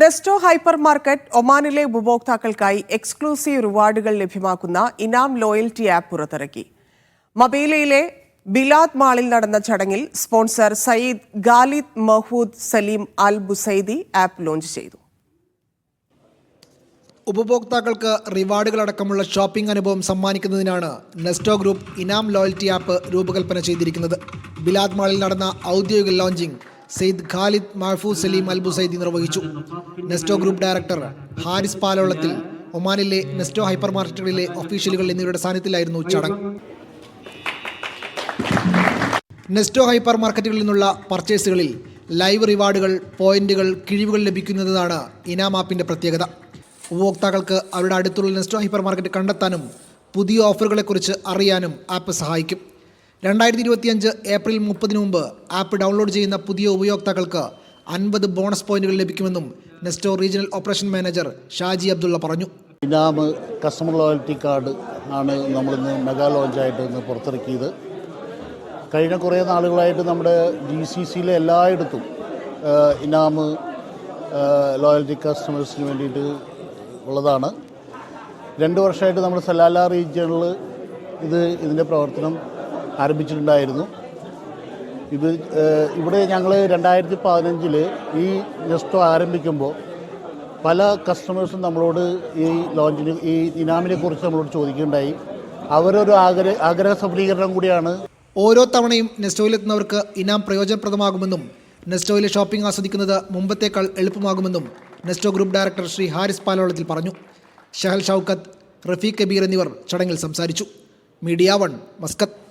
Nesto hyper market ഒമാനിലെ ഉപഭോക്താക്കൾക്കായി exclusive റിവാർഡുകൾ ലഭ്യമാക്കുന്ന ഇനാം loyalty app പുറത്തിറക്കി. മബേലയിലെ ബിലാദ് മാളിൽ നടന്ന ചടങ്ങിൽ sponsor Sayyid Khalid Mahood Saleem Al Busaidi app launch ചെയ്തു. ഉപഭോക്താക്കൾക്ക് റിവാർഡുകൾ അടക്കമുള്ള ഷോപ്പിംഗ് അനുഭവം സമ്മാനിക്കുന്നതിനാണ് Nesto group Inam loyalty app രൂപകൽപ്പന ചെയ്തിരിക്കുന്നത്. ബിലാദ് മാളിൽ നടന്ന ഔദ്യോഗിക launching Sayed Khalid Mahfouz Saleem Al Busaidi നിർവഹിച്ചു. Nesto group director Haris Palolathil ഒമാനിലെ നെസ്റ്റോ ഹൈപ്പർ മാർക്കറ്റുകളിലെ ഒഫീഷ്യലുകൾ എന്നിവരുടെ സാന്നിധ്യത്തിലായിരുന്നു ചടങ്ങ്. നെസ്റ്റോ ഹൈപ്പർ മാർക്കറ്റുകളിൽ നിന്നുള്ള പർച്ചേസുകളിൽ ലൈവ് റിവാർഡുകൾ പോയിന്റുകൾ കിഴിവുകൾ ലഭിക്കുന്നതാണ് ഇനാം ആപ്പിന്റെ പ്രത്യേകത. ഉപഭോക്താക്കൾക്ക് അവരുടെ അടുത്തുള്ള നെസ്റ്റോ ഹൈപ്പർ മാർക്കറ്റ് കണ്ടെത്താനും പുതിയ ഓഫറുകളെക്കുറിച്ച് അറിയാനും ആപ്പ് സഹായിക്കും. രണ്ടായിരത്തി ഇരുപത്തിയഞ്ച് ഏപ്രിൽ മുപ്പതിന് മുമ്പ് ആപ്പ് ഡൗൺലോഡ് ചെയ്യുന്ന പുതിയ ഉപയോക്താക്കൾക്ക് അൻപത് ബോണസ് പോയിന്റുകൾ ലഭിക്കുമെന്നും Nesto regional operation manager Shaji Abdullah പറഞ്ഞു. ഇനാമ് കസ്റ്റമർ ലോയൽറ്റി കാർഡ് ആണ് നമ്മളിന്ന് മെഗാ ലോഞ്ചായിട്ട് ഇന്ന് പുറത്തിറക്കിയത്. കഴിഞ്ഞ കുറേ നാളുകളായിട്ട് നമ്മുടെ ജി സി സിയിലെ എല്ലായിടത്തും ഇനാമ് ലോയൽറ്റി കസ്റ്റമേഴ്സിന് വേണ്ടിയിട്ട് ഉള്ളതാണ്. രണ്ട് വർഷമായിട്ട് നമ്മൾ സലാല റീജിയണിൽ ഇത് ഇതിന്റെ പ്രവർത്തനം ആരംഭിച്ചിട്ടുണ്ടായിരുന്നു. ഇത് ഇവിടെ ഞങ്ങൾ രണ്ടായിരത്തി പതിനഞ്ചിൽ ഈ നെസ്റ്റോ ആരംഭിക്കുമ്പോൾ പല കസ്റ്റമേഴ്സും നമ്മളോട് ഈ ലോഞ്ചിന് ഈ ഇനാമിനെ കുറിച്ച് നമ്മളോട് ചോദിക്കുകയുണ്ടായി. അവരൊരു ആഗ്രഹ ആഗ്രഹ സഫലീകരണം കൂടിയാണ്. ഓരോ തവണയും നെസ്റ്റോയിലെത്തുന്നവർക്ക് ഇനാം പ്രയോജനപ്രദമാകുമെന്നും നെസ്റ്റോയിലെ ഷോപ്പിംഗ് ആസ്വദിക്കുന്നത് മുമ്പത്തേക്കാൾ എളുപ്പമാകുമെന്നും Nesto group director Shri Haris Palolathil പറഞ്ഞു. ഷഹൽ ഷൗക്കത്ത് റഫീഖ് കബീർ എന്നിവർ ചടങ്ങിൽ സംസാരിച്ചു. Media One Muscat.